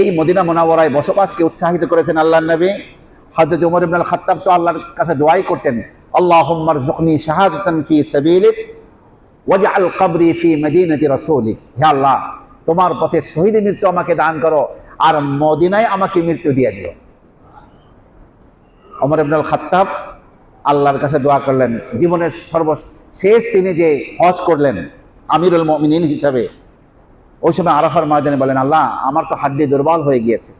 এই মদিনা মোনাওয়ারায় বসবাসকে উৎসাহিত করেছেন আল্লাহ নবী। হজরত উমর ইবনুল খাত্তাব তো আল্লাহর কাছে দোয়াই করতেন আল্লাহুম্মার জুখনি শাহাদাতান ফি সাবিলিক ওয়াজআল কবরি ফি মদিনাতি হে আল্লাহ, তোমার পথে শহীদের মৃত্যু আমাকে দান করো, আর মদিনায় আমাকে মৃত্যু দিয়ে দিও। অমর ইবনুল খাত্তাব আল্লাহর কাছে দোয়া করলেন, জীবনের সর্বশেষ তিনি যে হজ করলেন, আমিরুল মমিনিন হিসাবে ওই সময় আরাফার ময়দানে বলেন, আল্লাহ, আমার তো হাড্ডি দুর্বল হয়ে গিয়েছে।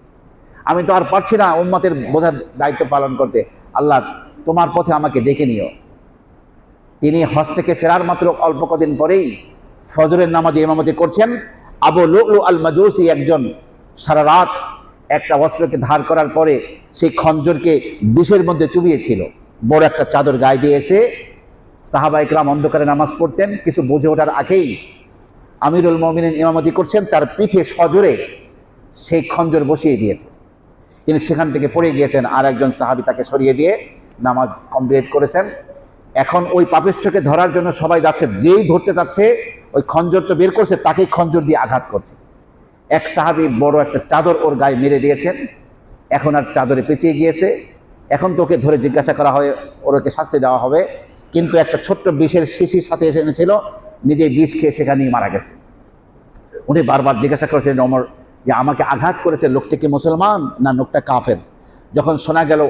আমি তো আর পারছি না উম্মতের বোঝার দায়িত্ব পালন করতে। আল্লাহ, তোমার পথে আমাকে ডেকে নিও। তিনি হজ থেকে ফেরার মাত্র অল্প কদিন পরেই ফজরের নামাজে ইমামতি করছেন। আবু লু আল মাজুসি একজন সারা রাত একটা অস্ত্রকে ধার করার পরে সেই খঞ্জরকে বিষের মধ্যে চুবিয়েছিল। বড় একটা চাদর গায়ে দিয়ে এসে সাহাবা ইকরাম অন্ধকারে নামাজ পড়তেন। কিছু বুঝে ওঠার আগেই আমিরুল মমিনিন ইমামতি করছেন, তার পিঠে সজোরে সেই খঞ্জর বসিয়ে দিয়েছে। তিনি সেখান থেকে পড়ে গিয়েছেন আর একজন সাহাবি তাকে সরিয়ে দিয়ে নামাজ কমপ্লিট করেছেন। এখন ওই পাপিষ্ঠকে ধরার জন্য সবাই যাচ্ছে, যেই ধরতে যাচ্ছে, ওই খঞ্জর তো বের করছে, তাকেই খঞ্জর দিয়ে আঘাত করছে। এক সাহাবি বড় একটা চাদর ওর গায়ে মেরে দিয়েছেন, এখন আর চাদরে পেঁচিয়ে গিয়েছে। এখন তোকে ধরে জিজ্ঞাসা করা হয়, ওরকে শাস্তি দেওয়া হবে। কিন্তু একটা ছোট্ট বিষের শিশির সাথে এসে এনেছিল নিজে বিষ খেয়ে সেখানেই মারা গেছে। উনি বারবার জিজ্ঞাসা করেছিলেন অমর যে আমাকে আঘাত করেছে লোকটা কি মুসলমান না লোকটা কাফের? যখন শোনা গেল,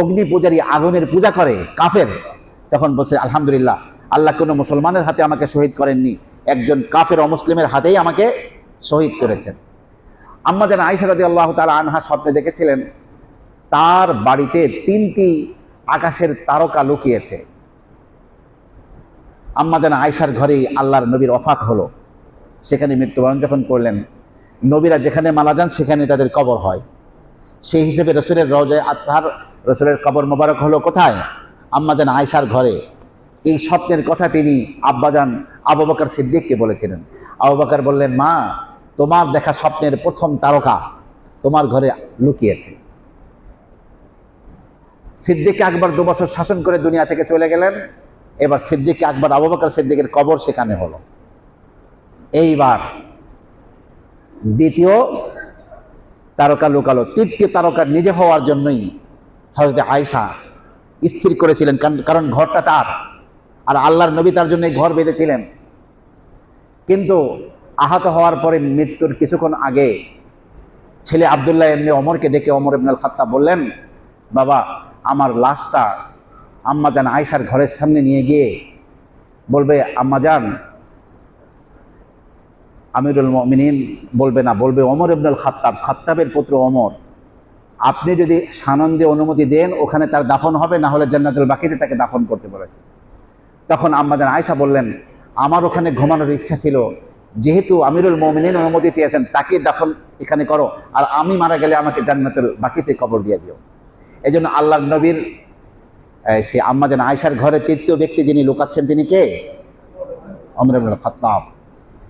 অগ্নি পূজারী আগুনের পূজা করে, কাফের? তখন বলছে, আলহামদুলিল্লাহ, আল্লাহ কোনো মুসলমানের হাতে আমাকে শহীদ করেননি, একজন কাফের অমুসলিমের হাতেই আমাকে শহীদ করেছেন। আম্মা যেন আইসারদি আল্লাহ তালা আনহা স্বপ্নে দেখেছিলেন, তার বাড়িতে তিনটি আকাশের তারকা লুকিয়েছে। আম্মা যেন আয়সার ঘরেই আল্লাহর নবীর অফাক হলো। সেখানে মৃত্যুবরণ যখন করলেন, নবীরা যেখানে মারা যান সেখানে তাদের কবর হয়। সেই হিসেবে রসুলের রওজায় আত্মার, রসুলের কবর মোবারক হলো কোথায়? আম্মা যেন আয়সার ঘরে। এই স্বপ্নের কথা তিনি আব্বাজান আবু বকর সিদ্দিককে বলেছিলেন। আবু বকর বললেন, মা, তোমার দেখা স্বপ্নের প্রথম তারকা তোমার ঘরে লুকিয়েছে। সিদ্দিক আকবর দু বছর শাসন করে দুনিয়া থেকে চলে গেলেন। এবার সিদ্দিক আকবর, আবু বকর সিদ্দিকের কবর সেখানে হলো। এইবার দ্বিতীয় তারকা লুকালো, তৃতীয় তারকা নিজে হওয়ার জন্যই হজরত আয়সা স্থির করেছিলেন, কারণ- ঘরটা তার, আর আল্লাহর নবী তার জন্য ঘর বেঁধেছিলেন। কিন্তু আহত হওয়ার পরে মৃত্যুর কিছুক্ষণ আগে ছেলে আবদুল্লাহ এমনি অমরকে ডেকে অমর ইবনুল খাত্তা বললেন, বাবা, আমার লাশটা আম্মাজান আয়সার ঘরের সামনে নিয়ে গিয়ে বলবে আম্মাজান আমিরুল মমিনিন বলবে না, বলবে অমর ইবনুল খাত্তাব, খাত্তাবের পুত্র অমর আপনি যদি সানন্দে অনুমতি দেন, ওখানে তার দাফন হবে, না হলে জান্নাতুল বাকিতে তাকে দাফন করতে বলেছে। তখন আম্মাজান আয়সা বললেন, আমার ওখানে ঘুমানোর ইচ্ছা ছিল। যেহেতু আমিরুল মমিনিন অনুমতি চেয়েছেন, তাকে দাফন এখানে করো, আর আমি মারা গেলে আমাকে জান্নাতুল বাকিতে কবর দিয়ে দিও। এই জন্য আল্লাহ নবীর এই, সে আম্মাজান আয়সার ঘরে তৃতীয় ব্যক্তি যিনি লুকাচ্ছেন তিনি কে? অমর ইবনুল খাত্তাব।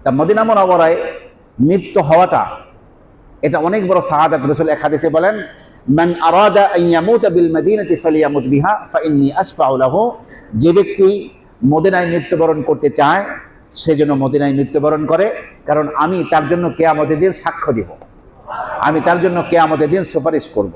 তা মদিনা মোনাবরায় মৃত্যু হওয়াটা এটা অনেক বড় শাহাদাত রসুল এক হাদিসে বলেন মান আরাদা ইয়ামুতা বিল মাদিনাতি ফালিয়ামুত বিহা ফাইন্নী আসফাউ লাহু। যে ব্যক্তি মদিনায় মৃত্যুবরণ করতে চায় সে যেন মদিনায় মৃত্যুবরণ করে কারণ আমি তার জন্য কেয়ামতের দিন সাক্ষ্য দিব। আমি তার জন্য কেয়ামতের দিন সুপারিশ করব।